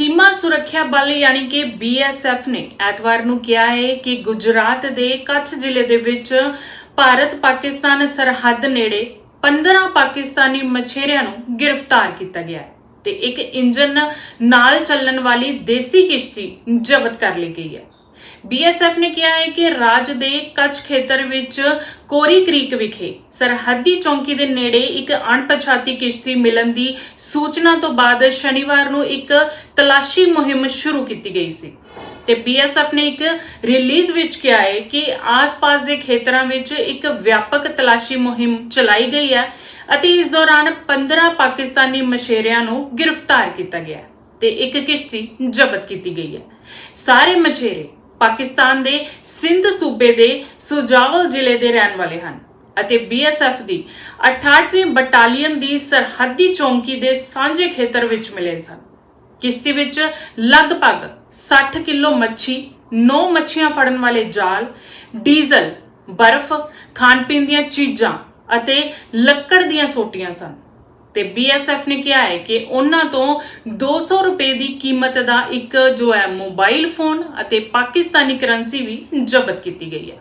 ਸੀਮਾ ਸੁਰੱਖਿਆ ਬਲ ਯਾਨੀ ਕਿ ਬੀਐਸਐਫ ਨੇ ਐਤਵਾਰ ਨੂੰ ਕਿਹਾ ਹੈ ਕਿ ਗੁਜਰਾਤ ਦੇ ਕੱਛ ਜ਼ਿਲ੍ਹੇ ਦੇ ਵਿੱਚ ਭਾਰਤ ਪਾਕਿਸਤਾਨ ਸਰਹੱਦ ਨੇੜੇ 15 ਪਾਕਿਸਤਾਨੀ ਮਛੇਰਿਆਂ ਨੂੰ ਗ੍ਰਿਫਤਾਰ ਕੀਤਾ ਗਿਆ ਹੈ ਤੇ ਇੱਕ ਇੰਜਨ ਨਾਲ ਚੱਲਣ ਵਾਲੀ ਦੇਸੀ ਕਿਸ਼ਤੀ ਜ਼ਬਤ ਕਰ ਲਈ ਗਈ ਹੈ। ਬੀਐਸਐਫ ਨੇ ਕਿਹਾ ਹੈ ਕਿ ਰਾਜ ਦੇ ਕੱਚ ਖੇਤਰ ਵਿੱਚ ਕੋਰੀ ਕ੍ਰੀਕ ਵਿਖੇ ਸਰਹੱਦੀ ਚੌਂਕੀ ਦੇ ਨੇੜੇ ਇੱਕ ਅਣਪਛਾਤੀ ਕਿਸ਼ਤੀ ਮਿਲਣ ਦੀ ਸੂਚਨਾ ਤੋਂ ਬਾਅਦ ਸ਼ਨੀਵਾਰ ਨੂੰ ਇੱਕ ਤਲਾਸ਼ੀ ਮੁਹਿੰਮ ਸ਼ੁਰੂ ਕੀਤੀ ਗਈ ਸੀ। ਤੇ ਬੀਐਸਐਫ ਨੇ ਇੱਕ ਰਿਲੀਜ਼ ਵਿੱਚ ਕਿਹਾ ਹੈ ਕਿ ਆਸ-ਪਾਸ ਦੇ ਖੇਤਰਾਂ ਵਿੱਚ ਇੱਕ ਵਿਆਪਕ ਤਲਾਸ਼ੀ ਮੁਹਿੰਮ ਚਲਾਈ ਗਈ ਹੈ ਅਤੇ ਇਸ ਦੌਰਾਨ 15 ਪਾਕਿਸਤਾਨੀ ਮਛੇਰਿਆਂ ਨੂੰ ਗ੍ਰਿਫਤਾਰ ਕੀਤਾ ਗਿਆ ਤੇ ਇੱਕ ਕਿਸ਼ਤੀ ਜ਼ਬਤ ਕੀਤੀ ਗਈ ਹੈ। ਸਾਰੇ ਮਛੇਰੇ ਪਾਕਿਸਤਾਨ ਦੇ ਸਿੰਧ ਸੂਬੇ ਦੇ ਸੁਜਾਵਲ ਜ਼ਿਲ੍ਹੇ ਦੇ ਰਹਿਣ ਵਾਲੇ ਹਨ ਅਤੇ ਬੀਐਸਐਫ ਦੀ 68ਵੀਂ ਬਟਾਲੀਅਨ ਦੀ ਸਰਹੱਦੀ ਚੌਂਕੀ ਦੇ ਸਾਂਝੇ ਖੇਤਰ ਵਿੱਚ ਮਿਲੇ ਸਨ। ਕਿਸ਼ਤੀ ਵਿੱਚ ਲਗਭਗ 60 ਕਿਲੋ ਮੱਛੀ 9 ਮੱਛੀਆਂ ਫੜਨ ਵਾਲੇ ਜਾਲ, ਡੀਜ਼ਲ, ਬਰਫ਼ ਖਾਣ ਪੀਣ ਦੀਆਂ ਚੀਜ਼ਾਂ ਅਤੇ ਲੱਕੜ ਦੀਆਂ ਸੋਟੀਆਂ ਸਨ। ਤੇ ਬੀਐਸਐਫ ਨੇ ਕਿਹਾ ਹੈ ਕਿ ਉਹਨਾਂ ਤੋਂ 200 ਰੁਪਏ ਦੀ ਕੀਮਤ ਦਾ ਇੱਕ ਜੋ ਹੈ ਮੋਬਾਈਲ ਫੋਨ ਅਤੇ ਪਾਕਿਸਤਾਨੀ ਕਰੰਸੀ ਵੀ ਜ਼ਬਤ ਕੀਤੀ ਗਈ ਹੈ।